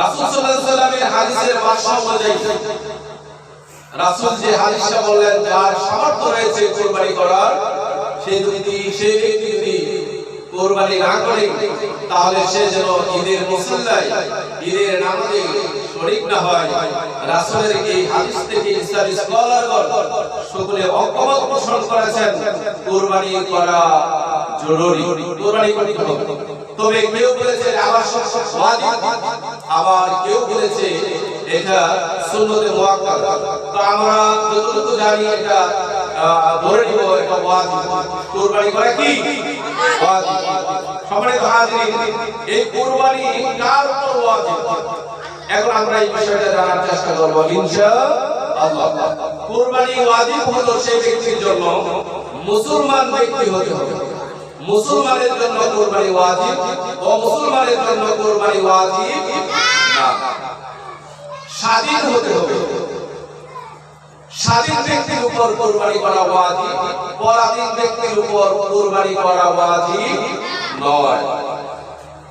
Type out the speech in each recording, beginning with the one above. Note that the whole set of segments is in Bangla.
রাসূল সাল্লাল্লাহু আলাইহি সাল্লামের হাদিসের ভাষ্য অনুযায়ী, রাসূল যে হাদিসটা বললেন, যার সামর্থ্য রয়েছে কুরবানি করার সে যদি সে ব্যক্তি যদি কুরবানি না করে, তাহলে সে যেন ঈদের মুসল্লায়, ঈদের নামাজে শরীক না হয়। রাসূলের এই হাদিস থেকে ইসলামী স্কলারগণ সকলে ঐকমত পোষণ করেছেন, কুরবানি করা জরুরি। হবে। তবে কেউ বলেছে ওয়াজিব আবার কেউ বলেছে এটা সুন্নতে তো আমরা যতটুকু জানি এটা ধরে নিব এটা ওয়াজিব করা কি? ওয়াজিব এই কার উপর ওয়াজিব? এখন আমরা এই বিষয়টা জানার চেষ্টা করব, ইনশাআল্লাহ। কুরবানি ওয়াজিব হলো সেই ব্যক্তির জন্য মুসলমান ব্যক্তি হতে হবে। মুসলমানের জন্য কুরবানি ওয়াজিব ও মুসলমানের জন্য কুরবানি ওয়াজিব না। স্বাধীন হতে হবে। স্বাধীন ব্যক্তির উপর কুরবানি করা ওয়াজিব, পরাধীন ব্যক্তির উপর কুরবানি করা ওয়াজিব নয়।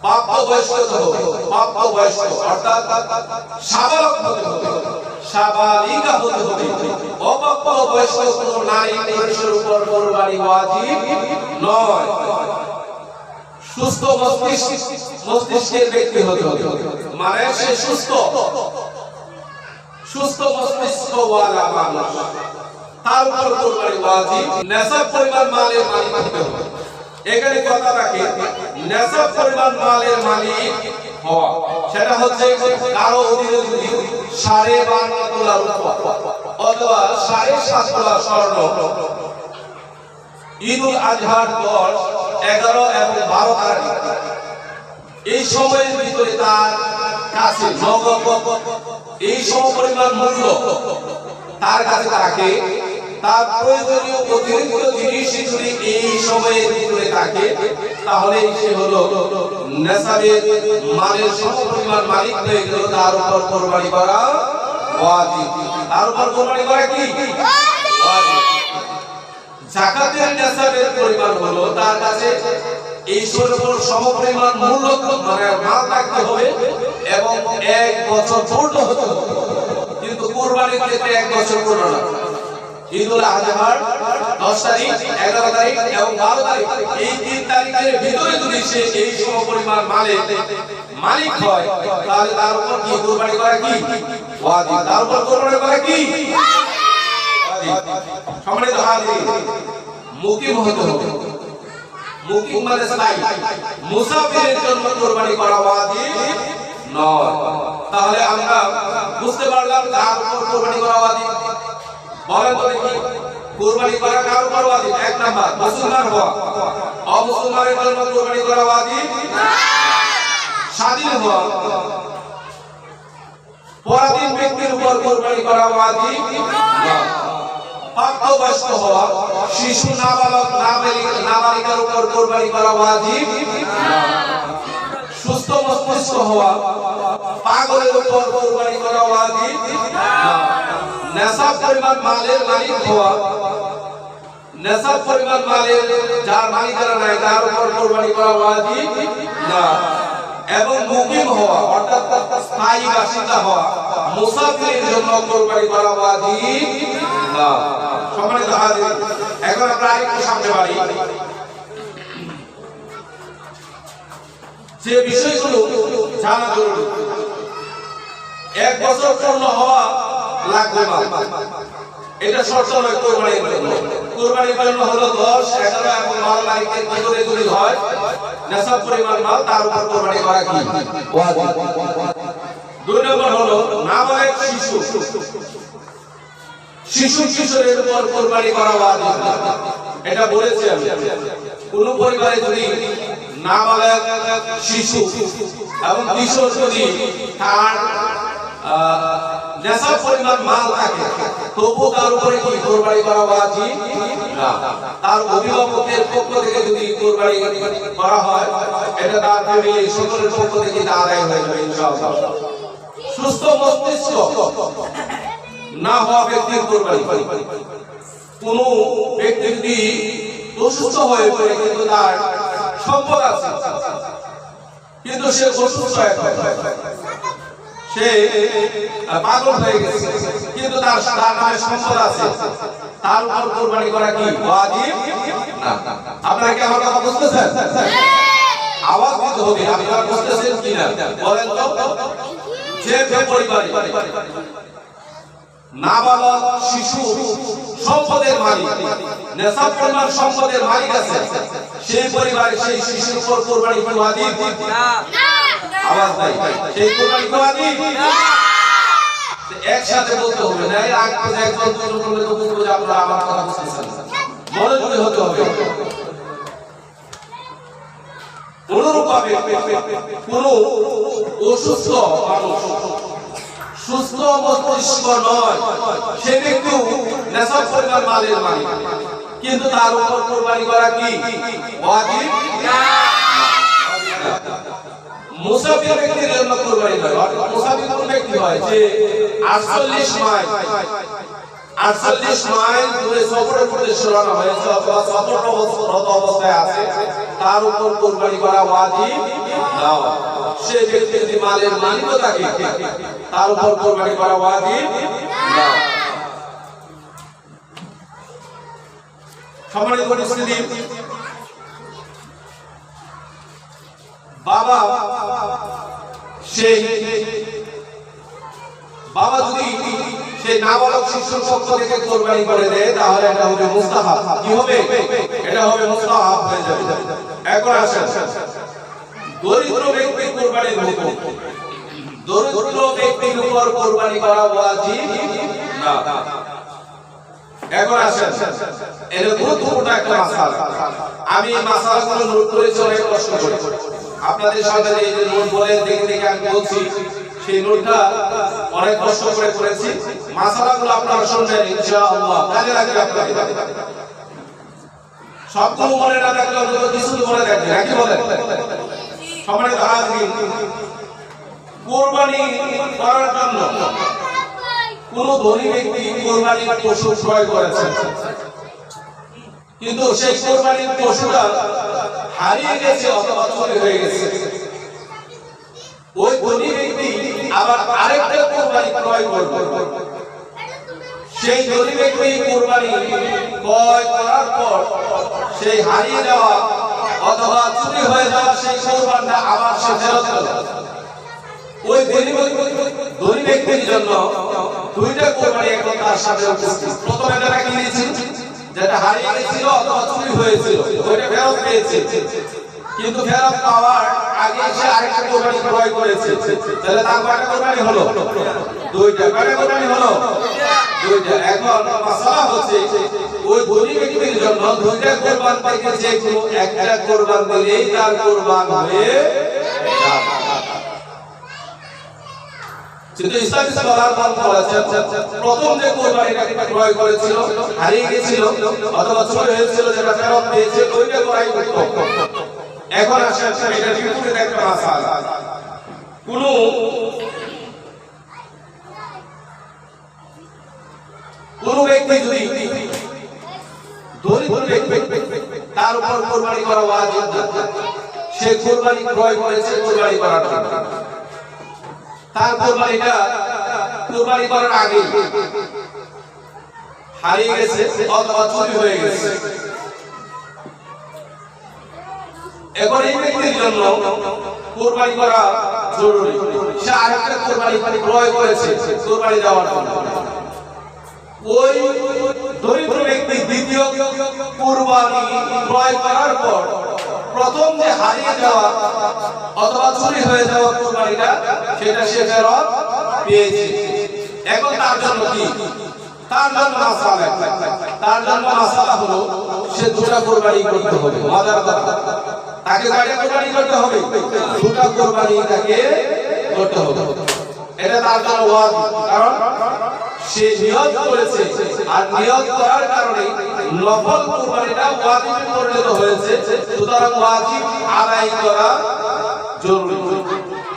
প্রাপ্ত বয়স্ক হতে হবে প্রাপ্ত বয়স্ক অর্থাৎ সাবালক হতে হবে সাবালিকা হতে হবে। অপ্রাপ্ত বয়স্ক কোন নারী পুরুষের উপর কুরবানি ওয়াজিব নয়। সুস্থ মস্তিষ্ক, মস্তিষ্কের ব্যক্তি হতে হবে। মানে সে সুস্থ। সুস্থ মস্তিষ্ক ওয়ালা মানুষ। তার উপর কুরবানি ওয়াজিব, নেশাব পরিমাণ মালের মালিক হতে হবে। এখানে কথা রাখে, নেশাব পরিমাণ মালের মালিক সেটা হচ্ছে কারও অধীনে যদি সাড়ে বান্ন উপর। অথবা সাড়ে সাত তোলা স্বর্ণ। ঈদুল আজহার দশ, এগারো এবং বারো তারিখ। এই সময়ের ভিতরে তার কাছে নগদ, এই সমপরিমাণ মূল্য তার কাছে থাকে তার প্রয়োজনীয় অতিরিক্ত জিনিস যদি এই সময়ের ভিতরে থাকে, তাহলে সে হলো নেশাবের মালের সমপরিমাণ মালিক হয়ে গেল, তার উপর কোরবানি করা তার উপর কোরবানি করা কি? জাকাতের নেশাবের পরিমাণ হলো, তার কাছে এই সর্বর সমপরিমাণ মূল্য মানে মাল থাকতে হবে এবং এক বছর পূর্ণ হতে হবে। কিন্তু কুরবানির ক্ষেত্রে এক বছর পূর্ণ না। ঈদুল আজহার দশ তারিখ, এগারো তারিখ এবং বারো তারিখ। এই তিন তারিখের ভিতরে যদি সে এই সমপরিমাণ মালে মালিক হয়, তাহলে তার উপর কি কুরবানি করা কি? ওয়াজিব। তার উপর কুরবানি করা কি? সম্মানিত হাজির মুকিম হতে হবে। মুকিম মানে স্থায়ী। মুসাফিরের জন্য কুরবানি করা ওয়াজিব নয়। তাহলে আমরা বুঝতে পারলাম কার উপর কুরবানি করা ওয়াজিব। বলেন হওয়া। করা ওয়াজিব? স্বাধীন হওয়া। ব্যক্তির উপর করা না প্রাপ্তবয়স্ক হওয়া, শিশু নাবালক, নাবালিকা, নাবালিকার উপর কোরবানি করা ওয়াজিব? না সুস্থ মস্তিষ্ক হওয়া, পাগলের উপর কোরবানি করা ওয়াজিব? না নেশা পরিমাণ মালের মালিক হওয়া নেশা পরিমাণ মালের যার মালিকানা নাই, তার উপর কোরবানি করা ওয়াজিব না। এবং মুকিম হওয়া, অর্থাৎ স্থায়ী বাসিন্দা হওয়া, মুসাফিরের জন্য কোরবানি করা ওয়াজিব না। সম্মানিত হাজির, এখন আমরা আরেকটু সামনে বাড়ি। যে বিষয়গুলো জানা জরুরি। এক বছর পূর্ণ হওয়া লাগবে এটা শর্ত নয় কোরবানির জন্য। কোরবানির জন্য হলো দশ, এগারো এবং বারো তারিখের ভিতরে যদি হয়, নেশাব পরিমাণ মাল, তার উপর কোরবানি করা কি? দুই নম্বর হলো নাবালক শিশু। শিশু কিশোরের উপর কোরবানি করা ওয়াজিব। এটা বলেছি আমি। কোন পরিবারে যদি নাবালক শিশু এবং কিশোর যদি তার নেশার পরিমাণ মাল থাকে, তবু তার উপরে কি কোরবানি করা ওয়াজিব? না। তার অভিভাবকের পক্ষ থেকে যদি কোরবানি করা হয়, এটা তার ফ্যামিলি সকলের পক্ষ থেকে তা আদায় হয়ে যাবে, ইনশাআল্লাহ। সুস্থ মস্তিষ্ক না হওয়া ব্যক্তির কোরবানি কোন ব্যক্তি যদি অসুস্থ হয়ে পড়ে, কিন্তু তার সম্পদ আছে, কিন্তু সে অসুস্থ এখন সে পাগল হয়ে গেছে। কিন্তু তার তার নামে সম্পদ আছে। তার উপর কোরবানি করা কি ওয়াজিব? না। আপনারা কি আমার কথা বুঝতেছেন? আওয়াজ দিতে হবে আপনারা বুঝতেছেন কি না বলেন তো। যে যে পরিবারে নাবালক শিশু সম্পদের মালিক নেশা পরিমাণ সম্পদের মালিক আছে সেই পরিবারে সেই শিশুর উপর কোরবানি কি? ওয়াজিব আওয়াজ সেই কোরবানি কি? ওয়াজিব একসাথে বলতে হবে না, এর একজন তো বুঝব যে আপনারা আমার কথা বুঝতেছেন হতে হবে। কোন অসুস্থ মানুষ, সুস্থ মস্তিষ্ক নয়, সে পরিমাণ মালের মালিক। কিন্তু তার উপর কোরবানি করা কি? ওয়াজিব? মুসাফির ব্যক্তির জন্য কোরবানি হয়। অর্থাৎ মুসাফির কোন ব্যক্তি হয়? যে 48 মাইল 48 মাইল দূরে সফরের উদ্দেশ্যে রওনা হয়েছে অথবা সফররত অবস্থায় আছে। তার উপর কোরবানি করা ওয়াজিব না সে ব্যক্তি যদি মালের মালিক থাকে, তার উপর কোরবানি করা ওয়াজিব না সম্মানিত পরিস্থিতি বাবা, সেই বাবা যদি সেই নাবালক শিশুর পক্ষ থেকে কোরবানি করে দেয়, তাহলে এটা হবে মুস্তাহাব। কি হবে? এটা হবে মুস্তাহাব হয়ে যাবে। এখন আসেন। দরিদ্র ব্যক্তি কোরবানির হুকুম দরিদ্র ব্যক্তির উপর কোরবানি করা ওয়াজিব না। এখন আসেন। এটা গুরুত্বপূর্ণ একটা মাসালা। আমি মাসালাগুলো নোট করেছি অনেক প্রশ্ন করি। আপনাদের সামনে যে নোট বলে দেখে দেখে আমি বলছি, সেই নোটটা অনেক কষ্ট করে করেছি। মাসালাগুলো আপনারা শুনবেন, ইনশাআল্লাহ। কাজে লাগবে আপনাদের। সবগুলো মনে না থাকলে অন্তত কিছু মনে রাখবেন নাকি বলেন? সম্মানিত হাজির, কোরবানি করার জন্য কোন ধনী ব্যক্তি কোরবানির পশু ক্রয় করেছেন কিন্তু সেই কোরবানির পশুটা হারিয়ে গেছে অথবা চুরি হয়ে গেছে। ওই ধনী ব্যক্তি আবার আরেকটা কোরবানি ক্রয় করবে। সেই ধনী ব্যক্তি কোরবানি ক্রয় করার পর সেই হারিয়ে যাওয়া অথবা চুরি হয়ে যাওয়া সেই কোরবানটা আবার সে ফেরত ওই ধনী ধনী ব্যক্তির জন্য দুইটা কোরবানি এখন তার সাথে উপস্থিত। প্রথমে যেটা কিনেছি যেটা হারিয়ে গেছিল অথবা চুরি হয়েছিল, ওইটা ফেরত পেয়েছে। কিন্তু ফেরত পাওয়ার আগে সে আরেকটা কোরবানি ক্রয় করেছে। তাহলে তার কয়টা কোরবানি হলো? দুইটা। কয়টা কোরবানি হলো? দুইটা। এখন মাসালা হচ্ছে, ওই ধনী ব্যক্তির জন্য দুইটা কোরবান থেকে যে একটা কোরবান দিলেই তার কোরবান হয়ে যাবে। কিন্তু ইসলামী স্কলার মত বলেছেন প্রথম যে কোরবানিটা ক্রয় করেছিল, হারিয়ে গিয়েছিল অথবা চুরি হয়েছিল, যেটা ফেরত পেয়েছে, ওইটা করাই উত্তম এখন আসেন এটা বিপরীত একটা মাসালা কোন কোন ব্যক্তি যদি তার উপর কোরবানি করা সে কোরবানি ক্রয় করেছে কোরবানি করার জন্য। তার কোরবানিটা কোরবানি করার আগে হারিয়ে গেছে অথবা চুরি হয়ে গেছে। এখন এই ব্যক্তির জন্য কোরবানি করা জরুরি। সে আরেকটা কোরবানি ক্রয় করেছে, কোরবানি দেওয়ার জন্য। ওই দরিদ্র ব্যক্তি দ্বিতীয় কোরবানি ক্রয় করার পর প্রথম যে হারিয়ে যাওয়া অথবা চুরি হয়ে যাওয়া কোরবানিটা সেটা সে ফেরত পেয়েছে। এখন তার জন্য কি? তার জন্য তার জন্য মাসালা হলো, সে দুটা কোরবানি করতে হবে। কথা তাকে কয়টা কোরবানি করতে হবে। দুটা কোরবানি তাকে করতে হবে। এটা তার জন্য ওয়াজিব। কারণ সে নিয়ত করেছে। আর নিয়ত করার কারণে নফল কুরবানিটা ওয়াজিবে পরিণত হয়েছে। সুতরাং ওয়াজিব আদায় করা জরুরি।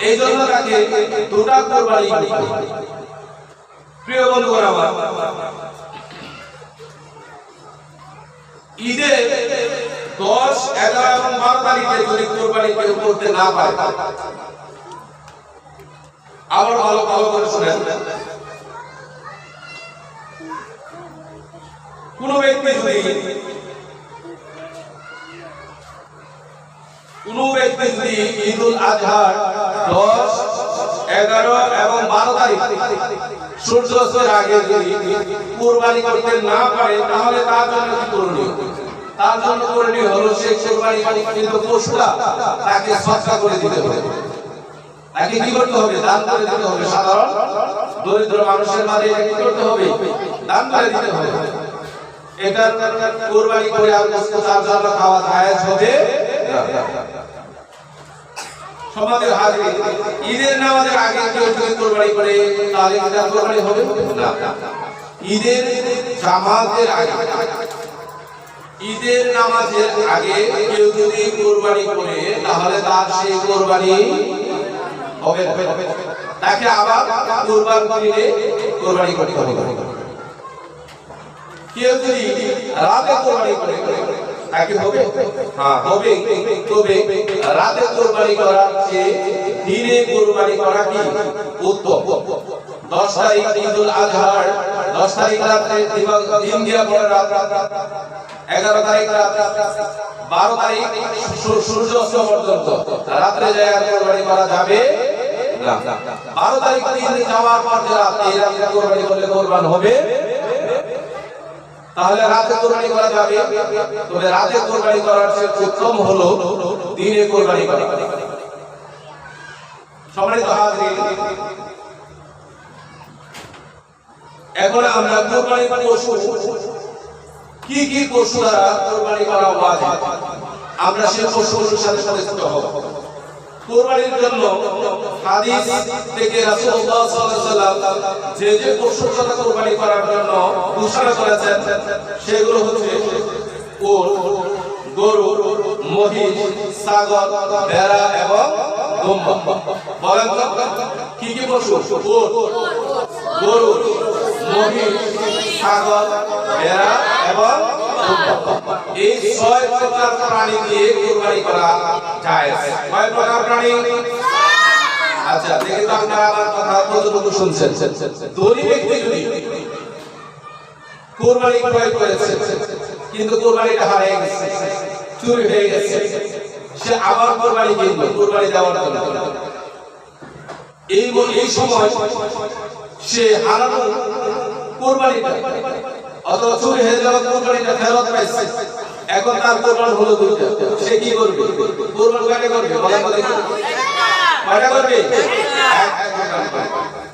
এই জন্য তাকে দুটা কুরবানি। প্রিয় বন্ধুগণ আমার, ঈদে দশ, এগারো এবং বারো তারিখে যদি কোরবানি কেউ করতে না পারে, আবার ভালো ভালো করে শুনেন কোন ব্যক্তি যদি কোন ব্যক্তি যদি ঈদুল আজহার দশ, এগারো এবং বারো তারিখ সূর্যাস্তের আগে যদি কোরবানি করতে না পারে, তাহলে তার জন্য কি করণীয়? তার জন্য করণীয় হলো সে কোরবানি কিন্তু পশুটা তাকে সৎকা করে দিতে হবে। তাকে কি করতে হবে? দান করে দিতে হবে। সাধারণ দরিদ্র মানুষের মাঝে কি করতে হবে? দান করে দিতে হবে। এটা কোরবানি করে আর তার জন্য খাওয়া জায়েজ হবে। সমাজের হাজির ঈদের নামাজের আগে কেউ যদি কোরবানি করে, তাহলে কি কোরবানি হবে? না। ঈদের জামাতের আগে, ঈদের নামাজের আগে কেউ যদি কোরবানি করে, তাহলে তার সেই কোরবানি হবে তাকে আবার কোরবান দিলে কোরবানি করতে হবে। কেউ যদি রাতে কোরবানি করে তাকে হবে? হ্যাঁ হবে। তবে রাতে কোরবানি করার চেয়ে দিনে কোরবানি করা কি উত্তম? দশ তারিখ ঈদুল আজহার, দশ তারিখ রাত্রে দিন দিয়া পরে রাত। এগারো তারিখ রাত। বারো তারিখ সূ- সূর্য অস্ত পর্যন্ত রাত্রে যায় কোরবানি করা যাবে বারো তারিখ যাওয়ার পর যে রাত্রে কোরবানি করলে কোরবান হবে তাহলে রাতে কোরবানি করা যাবে। তবে রাতে কোরবানি করার চেয়ে উত্তম হলো দিনে কোরবানি করা। এখন আমরা কোরবানি পশু। কি কি পশু দ্বারা কোরবানি করা আমরা সেই পশুগুলোর সাথে পরিচিত হব। কোরবানির জন্য হাদিস থেকে রাসূলুল্লাহ সাল্লাল্লাহু আলাইহি যে যে কথা কোরবানি করার জন্য ঘোষণা করেছেন, সেগুলো হচ্ছে উট, গরু, মহিষ, ছাগল, ভেড়া এবং বলেন কি কি পশু উট, গরু, মহিষ, ছাগল, ভেড়া এবং। এই ছয় প্রকার প্রাণী দিয়ে কোরবানি করা যায়। কয় প্রকার প্রাণী? আচ্ছা দেখে তো আপনারা কথা কতটুকু শুনছেন। ধনী ব্যক্তি যদি কোরবানি ক্রয় করেছে, কিন্তু কোরবানিটা হারিয়ে গেছে, চুরি হয়ে গেছে, সে আবার কোরবানি কিনবে, কোরবানি দেওয়ার জন্য। এই সময় সে হারানো কোরবানিটা চুরি হয়ে কোরবানিটা ফেরত।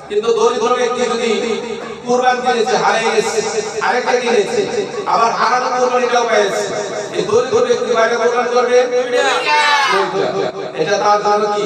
কিন্তু দরিদ্র ব্যক্তি যদি কোরবান কিনেছে, হারিয়ে গেছে, আরেকটা কিনেছে, আবার হারানো কোরবানিটাও পেয়েছে এই দরিদ্র ব্যক্তি কয়টা কোরবান করবে? এটা তার জন্য কি?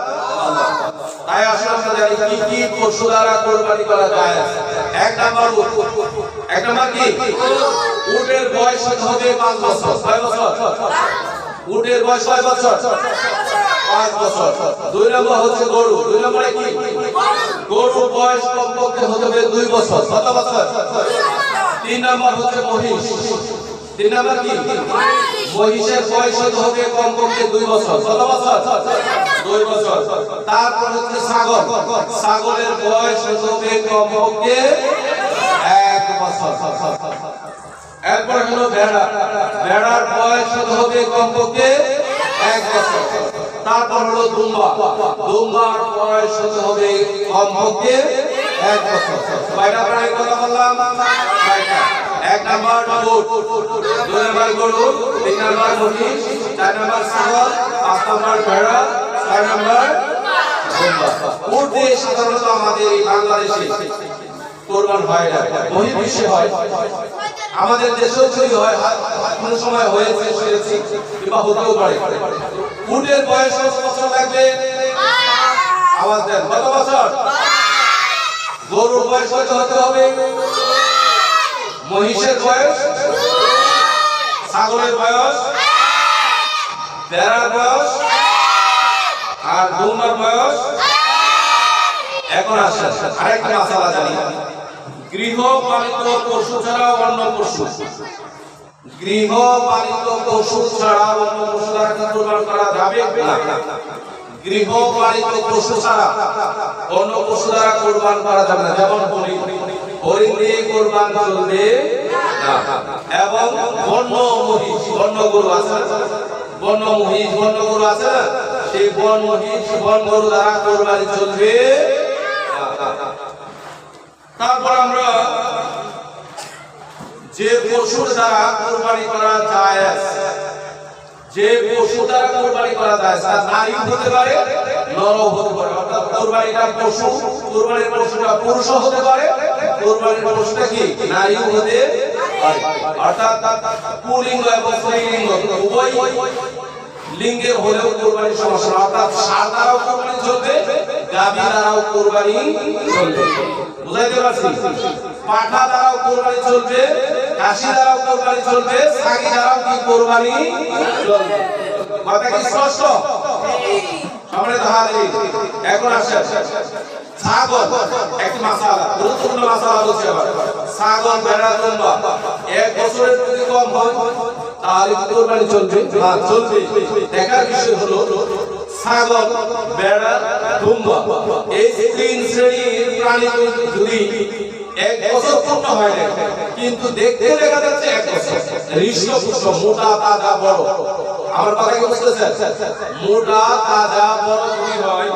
গরু দুই গরুর বয়স কমপক্ষে হতে হবে দুই বছর কত বছর তিন নম্বর হচ্ছে মহিষ তিন নম্বর কি মহিষের বয়স হতে হবে কমপক্ষে দুই বছর কত বছর। দুই বছর। তারপর হচ্ছে ছাগল। ছাগলের বয়স হতে কমপক্ষে এক বছর। এরপর হলো ভেড়া। ভেড়ার বয়স হবে কমপক্ষে এক বছর। তারপর হলো দুম্বা। দুম্বার বয়স হবে কমপক্ষে এক বছর। কয়টা প্রাণীর কথা বললাম? এক নাম্বার উট দুই নাম্বার গরু, তিন নাম্বার মহিষ, চার নাম্বার ছাগল, পাঁচ নাম্বার ভেড়া ছয় সাধারণত আমাদের বাংলাদেশে কোরবান হয় না, বহির্বিশ্বে হয়। আমাদের দেশেও হয় সময় হয়েছে হতেও পারে। উটের বয়স বছর লাগবে? আওয়াজ দেন বছর? গরুর বয়স কত হতে হবে? মহিষের বয়স? ছাগলের বয়স? বেড়ার বয়স? আর দুমার বয়স? এখন আসে আরেকটা মাসালা জানি গৃহপালিত পশু ছাড়া অন্য পশু। গৃহপালিত পশু ছাড়া অন্য পশু দ্বারা কি করা যাবে? না গৃহপালিত পশু ছাড়া অন্য পশু দ্বারা কুরবান করা যাবে না। যেমন হরিণ হরিণ দিয়ে কুরবান চলবে এবং বন্য মহিষ, বন্য গরু আছে? বন্য মহিষ, বন্য গরু আছে না? সেই বন মহিষ বন গরু দ্বারা কুরবানি চলবে। তারপর আমরা যে পশুর দ্বারা কোরবানি করা যায়, যে পশু দ্বারা কোরবানি করা যায়, তা নারী হতে পারে, নরও হতে পারে। অর্থাৎ কোরবানিটা পশু, কোরবানির পশুটা পুরুষ হতে পারে, কোরবানির পশুটা কি? নারী হতে পারে। অর্থাৎ পুলিঙ্গ এবং স্ত্রীলিঙ্গ উভয় লিঙ্গের হলেও কোরবানি সমস্যা। অর্থাৎ ষাঁড় দ্বারাও কোরবানি চলবে গাভী কোরবানি চলবে। বুঝাইতে পারছি? পাঠা দ্বারাও কোরবানি চলবে কাশি দ্বারাও কোরবানি চলবে সাগি দ্বারাও কি কোরবানি চলবে? কথা কি স্পষ্ট? সম্মানিত হাজির এখন আসেন। ছাগল, একটি মাসালা, গুরুত্বপূর্ণ মাসালা বলছি আবার। ছাগল দুম্বা এক বছরের যদি কম হয় চলবে। না চলবে। দেখার বিষয় হলো ছাগল ভেড়া দুম্বা এই তিন শ্রেণির প্রাণী যদি এক বছর পূর্ণ হয় না কিন্তু দেখতে দেখা যাচ্ছে এক বছর। মোটা, তাজা, বড়। আমার কথা কি বুঝতেছেন? মোটা, তাজা, বড় যদি হয়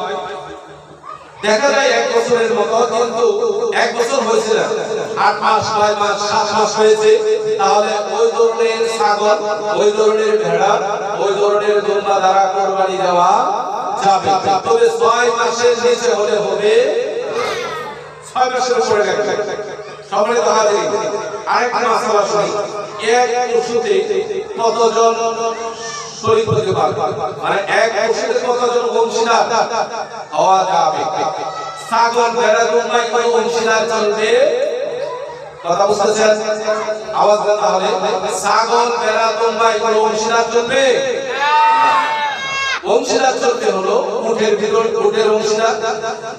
দেখা যায় এক বছরের মতো, কিন্তু এক বছর হয়েছে আট মাস, নয় মাস, সাত মাস হয়েছে। তাহলে ওই ধরনের ছাগল, ওই ধরনের ভেড়া, ওই ধরনের দুম্বা দ্বারা কোরবানি দেওয়া যাবে। তবে ছয় মাসের নিচে হলে হবে ছয় মাসের উপরে লাগবে সম্মানিত হাজির, আরেকটা মাসালা এক পশুতে কতজন শরীর হতে পারবে মানে এক পশুতে কতজন অংশীদার। হওয়া যাবে। ছাগল, ভেড়া দুম্বাই কয় অংশীদার চলবে কথা বুঝতেছেন? আওয়াজ দেন তাহলে। ছাগল, ভেড়া দুম্বাই কয় অংশীদার চলবে? অংশীদার চলতে হলো উটের ভিতর, উটের অংশীদার,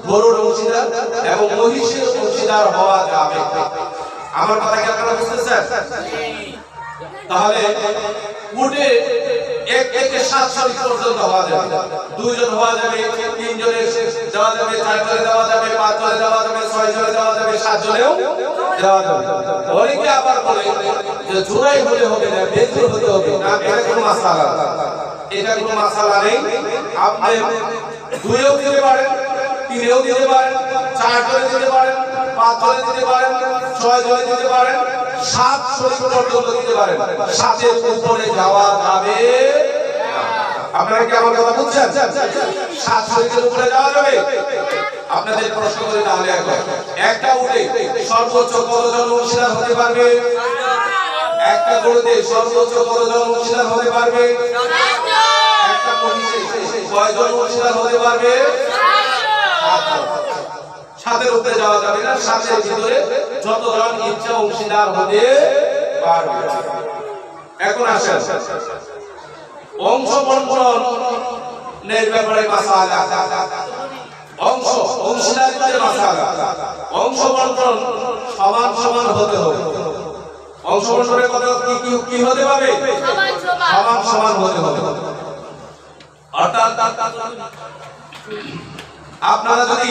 গরুর অংশীদার এবং মহিষের অংশীদার হওয়া যাবে। আমার কথা কি আপনারা বুঝতেছেন? তাহলে উটে এক থেকে যাবে। দুইজন হওয়া যাবে যাওয়া যাবে, চারজনে যাওয়া যাবে, পাঁচজনে যাওয়া যাওয়া যাবে সাত জনেও যাওয়া যাবে হবে না বেজুর হতে হবে। এটা কোনো মাসালা। এটা কোনো মাসালা নেই। আপনি দুইও দিতে পারেন, তিনেও দিতে পারেন চার জনে দিতে পারেন পাঁচ জনে দিতে দিতে পারেন। সাত শরীর পর্যন্ত দিতে পারেন। সাতের উপরে যাওয়া যাবে। আপনারা কি আমার কথা বুঝছেন? সাত উপরে যাওয়া যাবে? আপনাদের প্রশ্ন করি তাহলে একবার। একটা উঠে সর্বোচ্চ কতজন অংশীদার হতে পারবে? একটা গরুতে সর্বোচ্চ কতজন অংশীদার হতে পারবে? একটা মহিষে কয়জন অংশীদার হতে পারবে? সাতজন। সাতের উপরে যাওয়া যাবে না সাতের ভিতরে যতজন ইচ্ছা অংশীদার হতে পারবে। এখন আসেন। অংশ বন্টনের ব্যাপারে মাসালা অংশ অংশীদারিত্বের মাসালা অংশ বন্টন সমান সমান হতে হবে। অংশ বন্টনের কথা কি কি- কি হতে সমান। সমান সমান হতে হবে। অর্থাৎ আপনারা যদি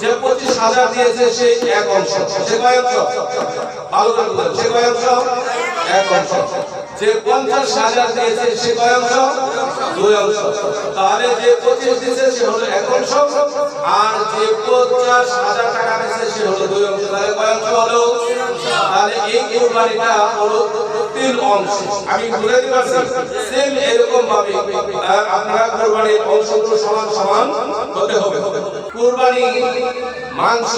যে পঁচিশ হাজার দিয়েছে সে এক অংশ। সে কয় ভালো করে সে কয় এক অংশ। যে পঞ্চাশ হাজার দিয়েছে সে কয় দুই অংশ। তাহলে যে পঁচিশ দিয়েছে সে হলো এক অংশ, আর যে পঞ্চাশ হাজার টাকা দিয়েছে সে হলো দুই অংশ। তাহলে কয় হলো তাহলে এই কোরবানিটা হলো তিন অংশ। আমি দিতে পারছি সেম এরকম ভাবে আহ, কোরবানির অংশগুলো সমান সমান হতে হবে। কোরবানি মাংস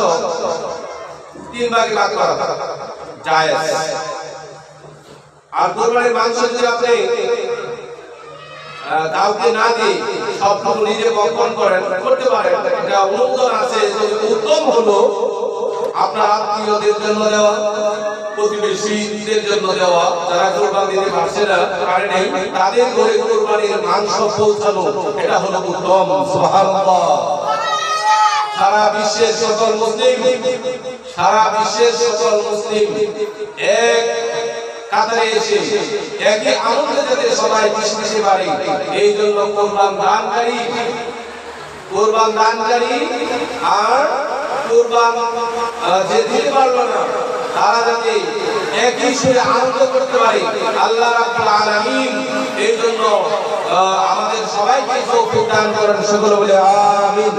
তিন ভাগে ভাগ করা জায়েজ। আর কোরবানির মাংস যদি আপনি কাউকে না দিয়ে সবটুকু নিজে বক্ষণ করেন করতে পারেন এটা অনুমোদন আছে উত্তম হলো আপনার আত্মীয়দের জন্য দেওয়া, প্রতিবেশীদের জন্য দেওয়া, যারা কোরবানি দিতে পারছে না, পারে তাদের ঘরে কোরবানির মাংস পৌঁছানো, এটা হলো উত্তম, সুবহানাল্লাহ। সারা বিশ্বের সকল মুসলিম, সারা বিশ্বের সকল মুসলিম এক কাতারে এসে, একই আনন্দে যাতে সবাই মিশে মিশে বাড়ি, এই জন্য কোরবান দানকারী কোরবান দানকারী আর তারা যাতে একই সুরে আনন্দ করতে পারে। আল্লাহ রাব্বুল আলামিন এই জন্য আমাদের সবাইকে তৌফিক বলে আমিন।